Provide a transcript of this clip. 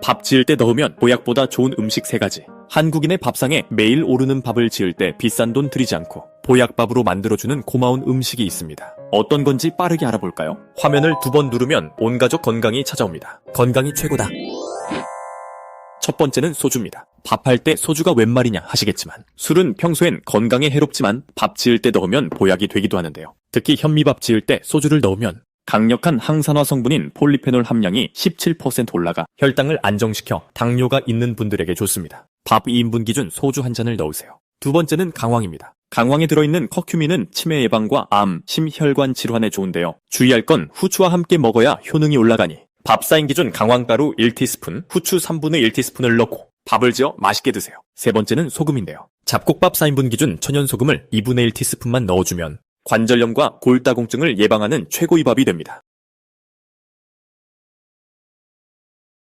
밥 지을 때 넣으면 보약보다 좋은 음식 세가지 한국인의 밥상에 매일 오르는 밥을 지을 때 비싼 돈 들이지 않고 보약밥으로 만들어주는 고마운 음식이 있습니다. 어떤 건지 빠르게 알아볼까요? 화면을 두 번 누르면 온 가족 건강이 찾아옵니다. 건강이 최고다. 첫 번째는 소주입니다. 밥할 때 소주가 웬 말이냐 하시겠지만 술은 평소엔 건강에 해롭지만 밥 지을 때 넣으면 보약이 되기도 하는데요. 특히 현미밥 지을 때 소주를 넣으면 강력한 항산화 성분인 폴리페놀 함량이 17% 올라가 혈당을 안정시켜 당뇨가 있는 분들에게 좋습니다. 밥 2인분 기준 소주 한 잔을 넣으세요. 두 번째는 강황입니다. 강황에 들어있는 커큐민은 치매 예방과 암, 심혈관 질환에 좋은데요. 주의할 건 후추와 함께 먹어야 효능이 올라가니 밥 사인 기준 강황가루 1티스푼, 후추 3분의 1티스푼을 넣고 밥을 지어 맛있게 드세요. 세 번째는 소금인데요. 잡곡밥 4인분 기준 천연소금을 2분의 1티스푼만 넣어주면 관절염과 골다공증을 예방하는 최고의 밥이 됩니다.